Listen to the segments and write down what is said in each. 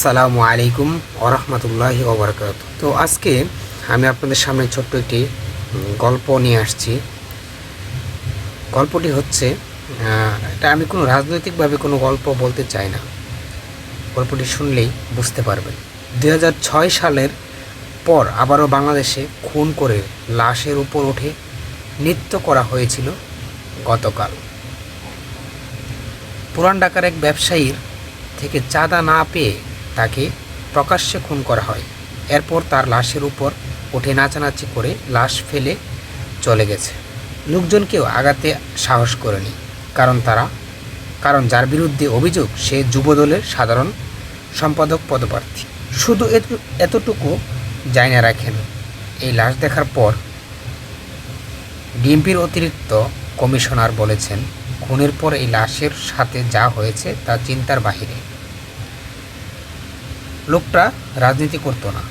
আসসালামু আলাইকুম ওরহমতুল্লাহ ওবরাকাত তো আজকে আমি আপনাদের সামনে ছোট্ট একটি গল্প নিয়ে আসছি। গল্পটি হচ্ছে এটা আমি কোনো রাজনৈতিকভাবে কোনো গল্প বলতে চাই না। গল্পটি শুনলেই বুঝতে পারবেন। দু হাজার ছয় সালের পর আবারও বাংলাদেশে খুন করে লাশের উপর উঠে নৃত্য করা হয়েছিল গতকাল। পুরান ঢাকার এক ব্যবসায়ীর থেকে চাঁদা না পেয়ে তাকে প্রকাশ্যে খুন করা হয়। এরপর তার লাশের উপর উঠে নাচানাচি করে লাশ ফেলে চলে গেছে। লোকজনকেও আগাতে সাহস করেনি, কারণ তারা, কারণ যার বিরুদ্ধে অভিযোগ, সে যুবদলের সাধারণ সম্পাদক পদপ্রার্থী। শুধু এত- এতটুকু জানা রাখেন, এই লাশ দেখার পর ডিএমপির অতিরিক্ত কমিশনার বলেছেন, খুনের পর এই লাশের সাথে যা হয়েছে তা চিন্তার বাহিরে। লোকটা রাজনীতি করতো না।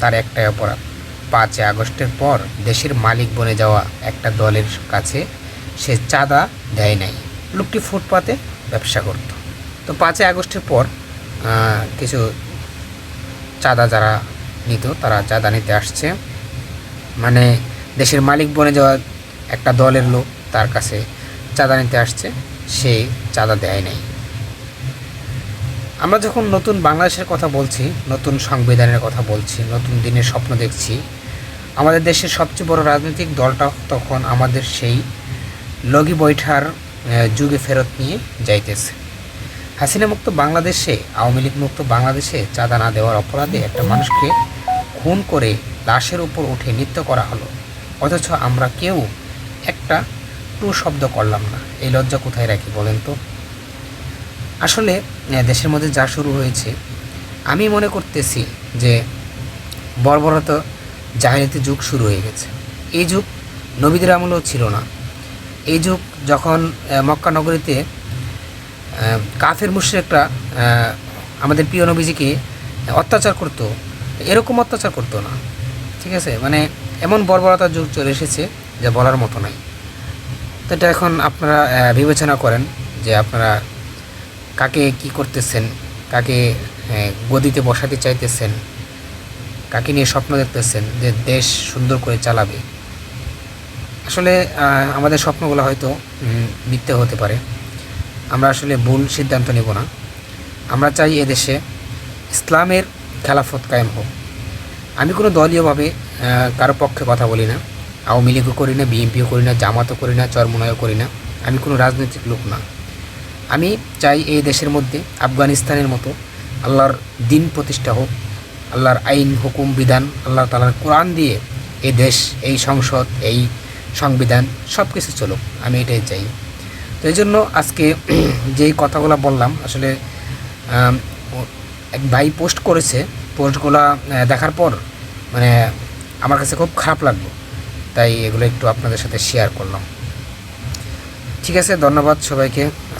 তার একটাই অপরাধ। পাঁচই আগস্টের পর দেশের মালিক বনে যাওয়া একটা দলের কাছে সে চাঁদা দেয় নাই। লোকটি ফুটপাতে ব্যবসা করত। তো পাঁচই আগস্টের পর কিছু চাঁদা যারা নিত, তারা চাঁদা নিতে আসছে। মানে দেশের মালিক বনে যাওয়া একটা দলের লোক তার কাছে চাঁদা নিতে আসছে। সে চাঁদা দেয় নাই। আমরা যখন নতুন বাংলাদেশের কথা বলছি, নতুন সংবিধানের কথা বলছি, নতুন দিনের স্বপ্ন দেখছি, আমাদের দেশের সবচেয়ে বড় রাজনৈতিক দলটা তখন আমাদের সেই লগি বৈঠার যুগে ফেরত নিয়ে যাইতেছে। হাসিনা মুক্ত বাংলাদেশে, আওয়ামী লীগ মুক্ত বাংলাদেশে চাঁদা না দেওয়ার অপরাধে একটা মানুষকে খুন করে লাশের উপর উঠে নৃত্য করা হলো। অথচ আমরা কেউ একটা টু শব্দ করলাম না। এই লজ্জা কোথায় রাখি বলেন তো? আসলে দেশের মধ্যে যা শুরু হয়েছে, আমি মনে করতেছি যে বর্বরত জাহিনীতি যুগ শুরু হয়ে গেছে। এই যুগ নবীদের আমলেও ছিল না। এই যুগ যখন মক্কা নগরীতে কাফের মুশ্রিকরা আমাদের প্রিয় নবীজিকে অত্যাচার করতো, এরকম অত্যাচার করতো না। ঠিক আছে? মানে এমন বর্বরতার যুগ চলে এসেছে যা বলার মতো নাই। তো এটা এখন আপনারা বিবেচনা করেন যে আপনারা কাকে কি করতেছেন? কাকে গদিতে বসাতে চাইতেছেন? কাকে নিয়ে স্বপ্ন দেখতেছেন যে দেশ সুন্দর করে চালাবে? আসলে আমাদের স্বপ্নগুলো হয়তো মিথ্যে হতে পারে। আমরা আসলে ভুল সিদ্ধান্ত নেব না। আমরা চাই এদেশে ইসলামের খেলাফত কায়েম হোক। আমি কোনো দলীয়ভাবে কারও পক্ষে কথা বলি না। আওয়ামী লীগও করি না, বিএনপিও করি না, জামাতও করি না চরমোনায়ও করি না। আমি কোনো রাজনৈতিক লোক না। আমি চাই এই দেশের মধ্যে, আফগানিস্তানের মতো, আল্লাহর দিন প্রতিষ্ঠা হোক, আল্লাহর আইন, হুকুম, বিধান, আল্লাহ তালার কোরআন দিয়ে এই দেশ, এই সংসদ, এই সংবিধান সব কিছু চলুক। আমি এটাই চাই। তো এই জন্য আজকে যেই কথাগুলো বললাম, আসলে এক ভাই পোস্ট করেছে। পোস্টগুলো দেখার পর মানে আমার কাছে খুব খারাপ লাগল। তাই এগুলো একটু আপনাদের সাথে শেয়ার করলাম। ঠিক আছে, ধন্যবাদ সবাইকে।